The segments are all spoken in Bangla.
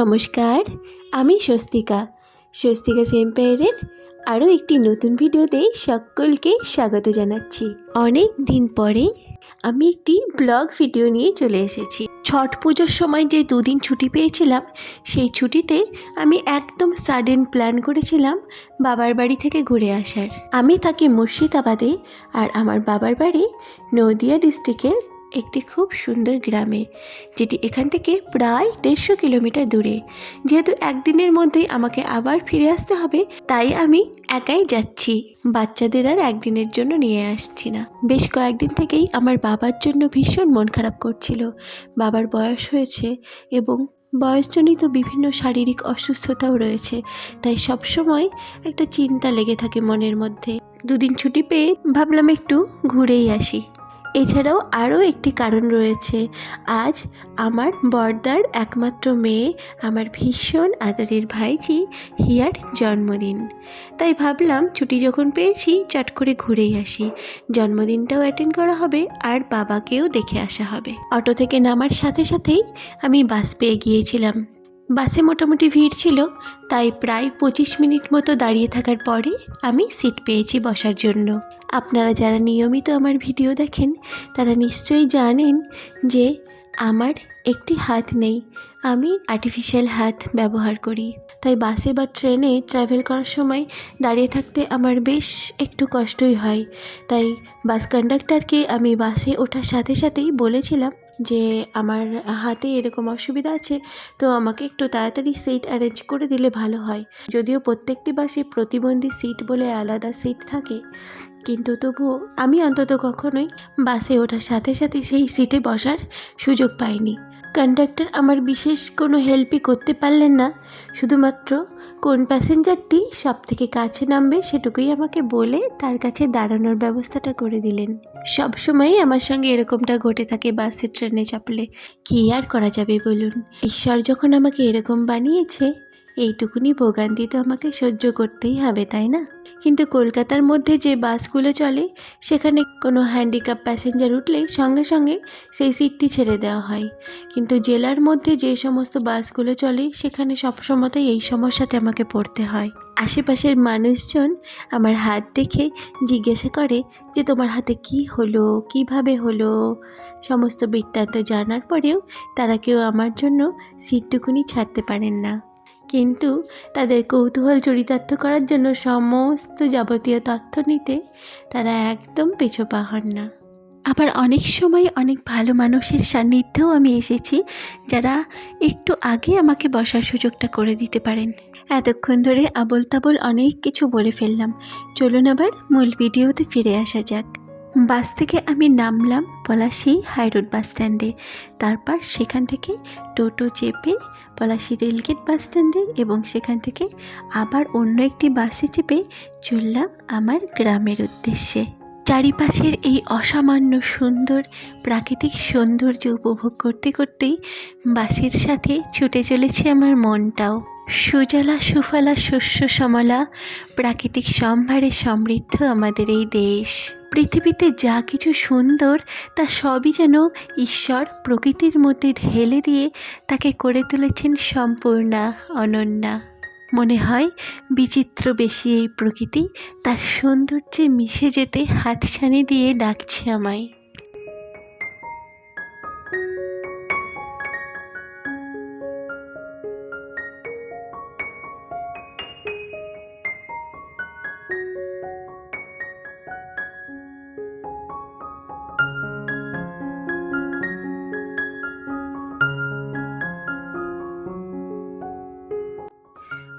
নমস্কার, আমি স্বস্তিকা। স্বস্তিকা সেম্পায়ারের আরও একটি নতুন ভিডিওতে সকলকে স্বাগত জানাচ্ছি। অনেক দিন পরে আমি একটি ব্লগ ভিডিও নিয়ে চলে এসেছি। ছট পুজোর সময় যে দুদিন ছুটি পেয়েছিলাম, সেই ছুটিতে আমি একদম সাডেন প্ল্যান করেছিলাম বাবার বাড়ি থেকে ঘুরে আসার। আমি থাকি মুর্শিদাবাদে আর আমার বাবার বাড়ি নদিয়া ডিস্ট্রিক্টের একটি খুব সুন্দর গ্রামে, যেটি এখান থেকে প্রায় দেড়শো কিলোমিটার দূরে। যেহেতু একদিনের মধ্যেই আমাকে আবার ফিরে আসতে হবে, তাই আমি একাই যাচ্ছি। বাচ্চাদের আর একদিনের জন্য নিয়ে আসছি না। বেশ কয়েকদিন থেকেই আমার বাবার জন্য ভীষণ মন খারাপ করছিল। বাবার বয়স হয়েছে এবং বয়সজনিত বিভিন্ন শারীরিক অসুস্থতাও রয়েছে, তাই সবসময় একটা চিন্তা লেগে থাকে মনের মধ্যে। দুদিন ছুটি পেয়ে ভাবলাম একটু ঘুরেই আসি। এছাড়াও আরও একটি কারণ রয়েছে। আজ আমার বর্দার একমাত্র মেয়ে, আমার ভীষণ আদরের ভাইজি হিয়ার জন্মদিন। তাই ভাবলাম ছুটি যখন পেয়েছি, চট করে ঘুরেই আসি। জন্মদিনটাও অ্যাটেন্ড করা হবে আর বাবাকেও দেখে আসা হবে। অটো থেকে নামার সাথে সাথেই আমি বাস পেয়ে গিয়েছিলাম। বাসে মোটামুটি ভিড় ছিল, তাই প্রায় পঁচিশ মিনিট মতো দাঁড়িয়ে থাকার পরে আমি সিট পেয়েছি বসার জন্য। আপনারা যারা নিয়মিত আমার ভিডিও দেখেন, তারা নিশ্চয়ই জানেন যে আমার একটি হাত নেই। আমি আর্টিফিশিয়াল হাত ব্যবহার করি। তাই বাসে বা ট্রেনে ট্রাভেল করার সময় দাঁড়িয়ে থাকতে আমার বেশ একটু কষ্টই হয়। তাই বাস কন্ডাক্টরকে আমি বাসে ওঠার সাথে সাথেই বলেছিলাম যে আমার হাতে এরকম অসুবিধা আছে, তো আমাকে একটু তাড়াতাড়ি সিট অ্যারেঞ্জ করে দিলে ভালো হয়। যদিও প্রত্যেকটি বাসে প্রতিবন্ধী সিট বলে আলাদা সিট থাকে, কিন্তু তবুও আমি অন্তত কখনোই বাসে ওঠার সাথে সাথে সেই সিটে বসার সুযোগ পাইনি। কন্ডাক্টর আমার বিশেষ কোনো হেল্পই করতে পারলেন না। শুধুমাত্র কোন প্যাসেঞ্জারটি সব থেকে কাছে নামবে সেটুকুই আমাকে বলে তার কাছে দাঁড়ানোর ব্যবস্থাটা করে দিলেন। সব সময়ই আমার সঙ্গে এরকমটা ঘটে থাকে বাসে, ট্রেনে চাপলে। কী আর করা যাবে বলুন? ঈশ্বর যখন আমাকে এরকম বানিয়েছে, এইটুকুনি ভোগান্তি তো আমাকে সহ্য করতেই হবে, তাই না? কিন্তু কলকাতার মধ্যে যে বাসগুলো চলে, সেখানে কোনো হ্যান্ডিক্যাপ প্যাসেঞ্জার উঠলে সঙ্গে সঙ্গে সেই সিটটি ছেড়ে দেওয়া হয়। কিন্তু জেলার মধ্যে যে সমস্ত বাসগুলো চলে, সেখানে সবসময়তেই এই সমস্যাতে আমাকে পড়তে হয়। আশেপাশের মানুষজন আমার হাত দেখে জিজ্ঞাসা করে যে, তোমার হাতে কি হলো? কীভাবে হলো? সমস্ত বৃত্তান্ত জানার পরেও তারা কেউ আমার জন্য সিটটুকুনি ছাড়তে পারেন না। কিন্তু তাদের কৌতূহল চরিতার্থ করার জন্য সমস্ত যাবতীয় তথ্য নিতে তারা একদম পেছোপা হন না। আবার অনেক সময় অনেক ভালো মানুষের সান্নিধ্যেও আমি এসেছি যারা একটু আগে আমাকে বসার সুযোগটা করে দিতে পারেন। এতক্ষণ ধরে আবল তাবল অনেক কিছু বলে ফেললাম। চলুন আবার মূল ভিডিওতে ফিরে আসা যাক। বাস থেকে আমি নামলাম পলাশি হাইরোড বাস স্ট্যান্ডে। তারপর সেখান থেকে টোটো চেপে পলাশি রেলগেট বাস স্ট্যান্ডে এবং সেখান থেকে আবার অন্য একটি বাসে চেপে চললাম আমার গ্রামের উদ্দেশ্যে। চারিপাশের এই অসামান্য সুন্দর প্রাকৃতিক সৌন্দর্য উপভোগ করতে করতেই বাসের সাথে ছুটে চলেছে আমার মনটাও। সুজলা সুফলা শস্য শ্যামলা প্রাকৃতিক সম্ভারে সমৃদ্ধ আমাদের এই দেশ। পৃথিবীতে যা কিছু সুন্দর, তা সবই যেন ঈশ্বর প্রকৃতির মধ্যে ঢেলে দিয়ে তাকে করে তুলেছেন সম্পূর্ণা, অনন্যা। মনে হয় বিচিত্র বেশি এই প্রকৃতি, তার সৌন্দর্যে মিশে যেতে হাতছানি দিয়ে ডাকছে আমায়।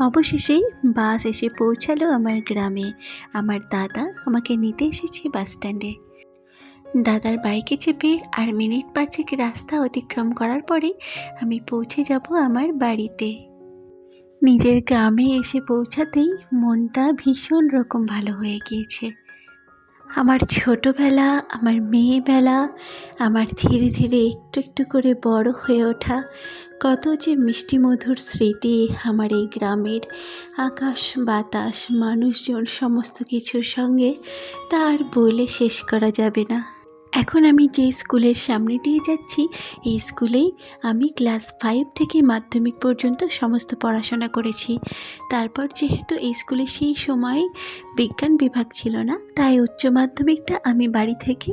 অবশেষেই বাস এসে পৌঁছালো আমার গ্রামে। আমার দাদা আমাকে নিতে এসেছে বাস স্ট্যান্ডে। দাদার বাইকে চেপে আর মিনিট পাঁচেক রাস্তা অতিক্রম করার পরে আমি পৌঁছে যাব আমার বাড়িতে। নিজের গ্রামে এসে পৌঁছাতেই মনটা ভীষণ রকম ভালো হয়ে গিয়েছে। আমার ছোটোবেলা, আমার মেয়েবেলা, আমার ধীরে ধীরে একটু একটু করে বড় হয়ে ওঠা কত যে মিষ্টি মধুর স্মৃতি আমার এই গ্রামের আকাশ, বাতাস, মানুষজন, সমস্ত কিছুর সঙ্গে তা আর বলে শেষ করা যাবে না। এখন আমি যে স্কুলের সামনে দিয়ে যাচ্ছি, এই স্কুলেই আমি ক্লাস ফাইভ থেকে মাধ্যমিক পর্যন্ত সমস্ত পড়াশোনা করেছি। তারপর যেহেতু এই স্কুলে সেই সময় বিজ্ঞান বিভাগ ছিল না, তাই উচ্চ মাধ্যমিকটা আমি বাড়ি থেকে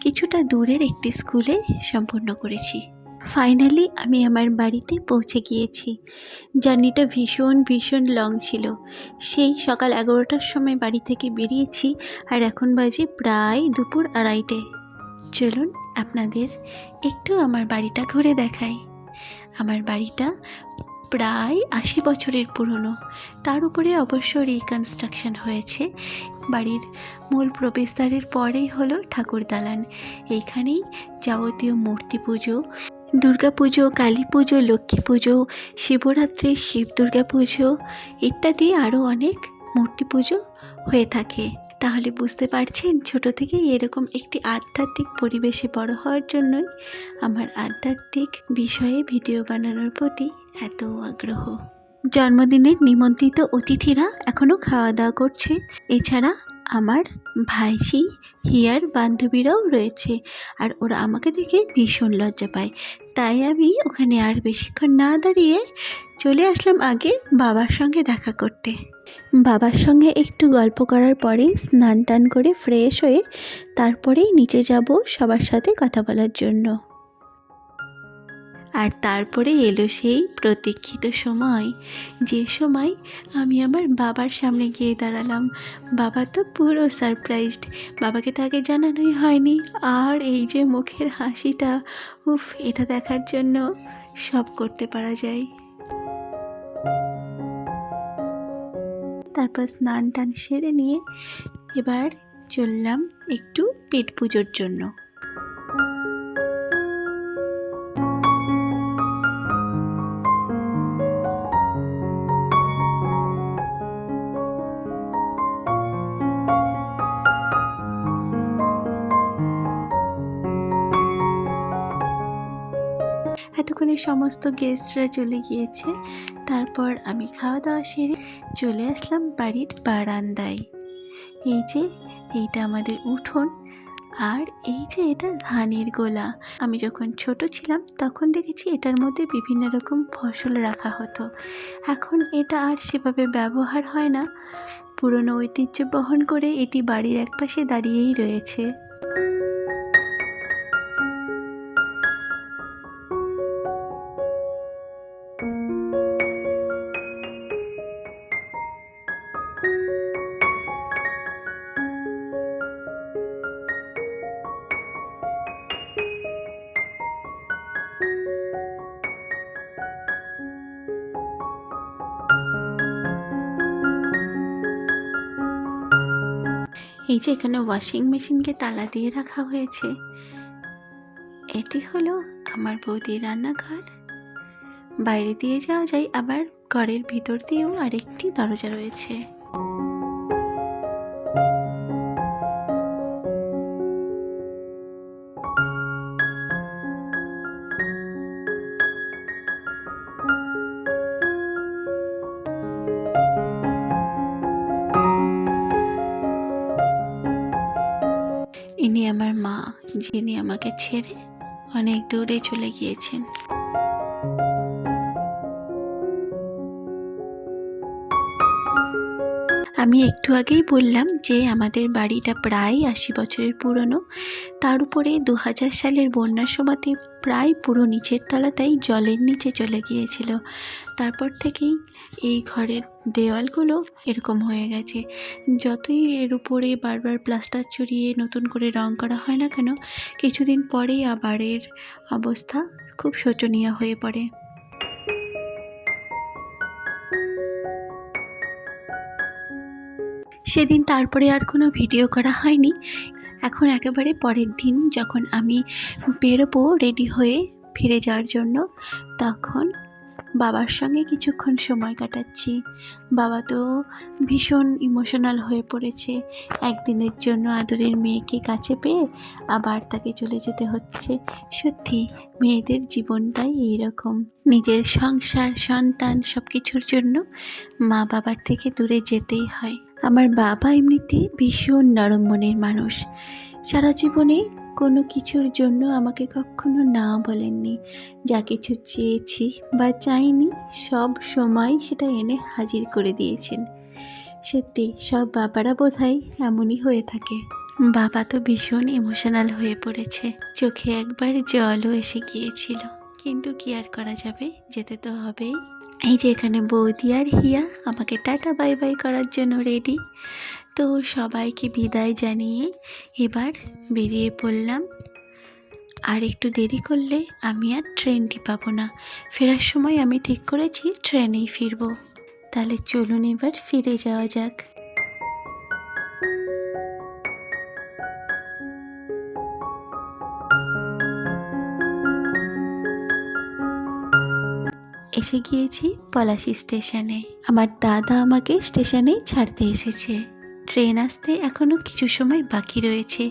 কিছুটা দূরের একটি স্কুলে সম্পূর্ণ করেছি। ফাইনালি আমি আমার বাড়িতে পৌঁছে গিয়েছি। জার্নিটা ভীষণ ভীষণ লং ছিল। সেই সকাল এগারোটার সময় বাড়ি থেকে বেরিয়েছি আর এখন বাজে প্রায় দুপুর আড়াইটে। চলুন আপনাদের একটু আমার বাড়িটা ঘুরে দেখাই। আমার বাড়িটা প্রায় আশি বছরের পুরনো। তার উপরে অবশ্য রিকনস্ট্রাকশন হয়েছে। বাড়ির মূল প্রবেশদ্বারের পরেই হলো ঠাকুর দালান। এইখানেই যাবতীয় মূর্তি পুজো, দুর্গা পুজো, কালী পুজো, লক্ষ্মী পুজো, শিবরাত্রি, শিব দুর্গা পুজো ইত্যাদি আরও অনেক মূর্তি পুজো হয়ে থাকে। তাহলে বুঝতে পারছেন ছোট থেকেই এরকম একটি আধ্যাত্মিক পরিবেশে বড় হওয়ার জন্যই আমার আধ্যাত্মিক বিষয়ে ভিডিও বানানোর প্রতি এত আগ্রহ। জন্মদিনের নিমন্ত্রিত অতিথিরা এখনও খাওয়া দাওয়া করছে এছাড়া আমার ভাইসি হিয়ার বান্ধবীরাও রয়েছে আর ওরা আমাকে দেখে ভীষণ লজ্জা পায়। তাই আমি ওখানে আর বেশিক্ষণ না দাঁড়িয়ে চলে আসলাম আগে বাবার সঙ্গে দেখা করতে। বাবার সঙ্গে একটু গল্প করার পরে স্নান টান করে ফ্রেশ হয়ে তারপরেই নিচে যাব সবার সাথে কথা বলার জন্য। আর তারপরে এলো সেই প্রতীক্ষিত সময়। যে সময় আমি আমার বাবার সামনে গিয়ে দাঁড়ালাম। বাবা তো পুরো সারপ্রাইজড বাবাকে তো আগে জানানোই হয়নি। আর এই যে মুখের হাসিটা, উফ, এটা দেখার জন্য সব করতে পারা যায়। তারপর স্নান টান সেরে নিয়ে এবার চললাম একটু পেট পুজোর জন্য। এতক্ষণে সমস্ত গেস্টরা চলে গিয়েছে। তারপর আমি খাওয়া দাওয়া সেরে চলে আসলাম বাড়ির বারান্দায়। এই যে, এইটা আমাদের উঠোন। আর এই যে, এটা ধানের গোলা। আমি যখন ছোট ছিলাম, তখন দেখেছি এটার মধ্যে বিভিন্ন রকম ফসল রাখা হতো। এখন এটা আর সেভাবে ব্যবহার হয় না। পুরনো ঐতিহ্য বহন করে এটি বাড়ির একপাশে দাঁড়িয়েই রয়েছে। এই যে এখানে ওয়াশিং মেশিনকে তালা দিয়ে রাখা হয়েছে। এটি হলো আমার বৌদির রান্নাঘর। বাইরে দিয়ে যাওয়া যায়, আবার ঘরের ভিতর দিয়েও আরেকটি দরজা রয়েছে। যিনি আমাকে ছেড়ে অনেক দূরে চলে গিয়েছেন। আমি একটু আগেই বললাম যে আমাদের বাড়িটা প্রায় আশি বছরের পুরনো। তার উপরে দু হাজার সালের বন্যার সময়তে প্রায় পুরো নিচের তলাটাই জলের নিচে চলে গিয়েছিল। তারপর থেকেই এই ঘরের দেওয়ালগুলো এরকম হয়ে গেছে। যতই এর উপরে বারবার প্লাস্টার চড়িয়ে নতুন করে রং করা হয় না কেন, কিছুদিন পরেই আবার এর অবস্থা খুব শোচনীয় হয়ে পড়ে। সেদিন তারপরে আর কোনো ভিডিও করা হয়নি। এখন একেবারে পরের দিন যখন আমি বেরোবো রেডি হয়ে ফিরে যাওয়ার জন্য, তখন বাবার সঙ্গে কিছুক্ষণ সময় কাটাচ্ছি। বাবা তো ভীষণ ইমোশনাল হয়ে পড়েছে। একদিনের জন্য আদরের মেয়েকে কাছে পেয়ে আবার তাকে চলে যেতে হচ্ছে। সত্যি, মেয়েদের জীবনটাই এইরকম। নিজের সংসার, সন্তান সব কিছুর জন্য মা বাবার থেকে দূরে যেতেই হয়। আমার বাবা এমনিতে ভীষণ নরম মনের মানুষ। সারা জীবনে কোনো কিছুর জন্য আমাকে কখনো না বলেননি। যা কিছু চেয়েছি বা চাইনি সব সময় সেটা এনে হাজির করে দিয়েছেন। সত্যি, সব বাবারা বোধহয় এমনই হয়ে থাকে। বাবা তো ভীষণ ইমোশনাল হয়ে পড়েছে। চোখে একবার জলও এসে গিয়েছিল। কিন্তু কি আর করা যাবে? যেতে তো হবেই। এই যে এখানে বৌদি আর হিয়া আমাকে টাটা বাই বাই করার জন্য রেডি তো সবাইকে বিদায় জানিয়ে এবার বেরিয়ে পড়লাম। আর একটু দেরি করলে আমি আর ট্রেনটি পাবো না। ফেরার সময় আমি ঠিক করেছি ট্রেনেই ফিরবো। তাহলে চলুন এবার ফিরে যাওয়া যাক। এসে গিয়েছি পলাশি স্টেশনে। আমার দাদা আমাকে স্টেশনে ছাড়তে এসেছে। ট্রেন আসতে এখনও কিছু সময় বাকি রয়েছে।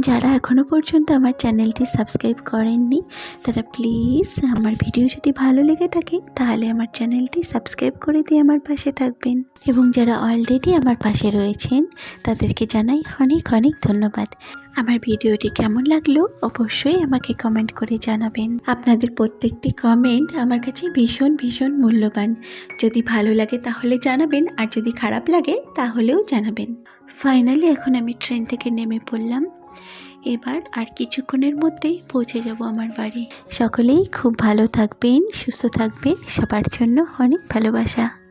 যারা এখনও পর্যন্ত আমার চ্যানেলটি সাবস্ক্রাইব করেননি, তারা প্লিজ আমার ভিডিও যদি ভালো লেগে থাকে, তাহলে আমার চ্যানেলটি সাবস্ক্রাইব করে দিয়ে আমার পাশে থাকবেন। এবং যারা অলরেডি আমার পাশে রয়েছেন, তাদেরকে জানাই অনেক অনেক ধন্যবাদ। আমার ভিডিওটি কেমন লাগল অবশ্যই আমাকে কমেন্ট করে জানাবেন। আপনাদের প্রত্যেকটি কমেন্ট আমার কাছে ভীষণ ভীষণ মূল্যবান। যদি ভালো লাগে তাহলে জানাবেন, আর যদি খারাপ লাগে তাহলেও জানাবেন। ফাইনালি এখন আমি ট্রেন থেকে নেমে পড়লাম। এবার আর কিছুক্ষণের মধ্যেই পৌঁছে যাব আমার বাড়ি। সকলেই খুব ভালো থাকবেন, সুস্থ থাকবেন, সবার জন্য অনেক ভালোবাসা।